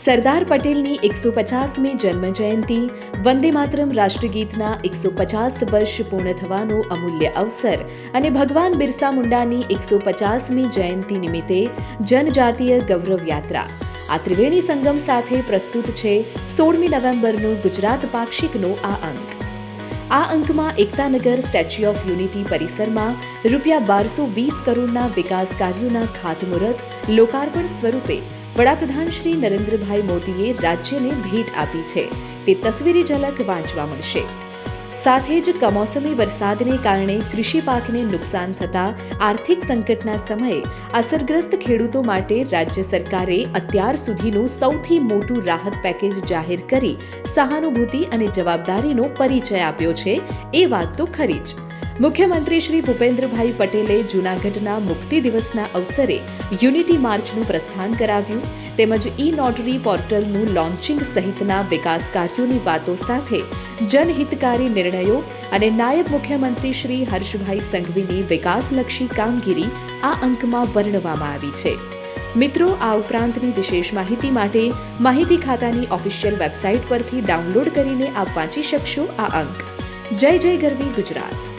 સરદાર પટેલની એકસો પચાસમી જન્મજયંતિ વંદે માતરમ રાષ્ટ્રગીતના એકસો પચાસ વર્ષ પૂર્ણ થવાનો અમૂલ્ય અવસર અને ભગવાન બિરસા મુંડાની એકસો પચાસમી જયંતિ નિમિત્તે જનજાતીય ગૌરવ યાત્રા. આ ત્રિવેણી સંગમ સાથે પ્રસ્તુત છે સોળમી નવેમ્બરનો ગુજરાત પાક્ષિકનો આ અંક. આ અંકમાં એકતાનગર સ્ટેચ્યુ ઓફ યુનિટી પરિસરમાં રૂપિયા બારસો વીસ કરોડના વિકાસ કાર્યોના ખાતમુહૂર્ત, લોકાર્પણ સ્વરૂપે વડાપ્રધાન શ્રી નરેન્દ્રભાઈ મોદીએ રાજ્યને ભેટ આપી છે. તે તસવીરી ઝલક વાંચવા મળશે. સાથે જ કમોસમી વરસાદને કારણે કૃષિ પાકને નુકસાન થતા આર્થિક સંકટના સમયે અસરગ્રસ્ત ખેડૂતો માટે રાજ્ય સરકારે અત્યાર સુધીનું સૌથી મોટું રાહત પેકેજ જાહેર કરી સહાનુભૂતિ અને જવાબદારીનો પરિચય આપ્યો છે. એ વાત તો ખરી જ. મુખ્યમંત્રી શ્રી ભૂપેન્દ્રભાઈ પટેલે જૂનાગઢના મુક્તિ દિવસના અવસરે યુનિટી માર્ચનું પ્રસ્થાન કરાવ્યું. તેમજ ઈ નોટરી પોર્ટલનું લોન્ચિંગ સહિતના વિકાસ કાર્યોની વાતો સાથે જનહિતકારી નિર્ણયો અને નાયબ મુખ્યમંત્રી શ્રી હર્ષભાઈ સંઘવીની વિકાસલક્ષી કામગીરી આ અંકમાં વર્ણવવામાં આવી છે. મિત્રો, આ ઉપરાંતની વિશેષ માહિતી માટે માહિતી ખાતાની ઓફિશિયલ વેબસાઇટ પરથી ડાઉનલોડ કરીને આપ વાંચી શકશો આ અંક. જય જય ગરવી ગુજરાત.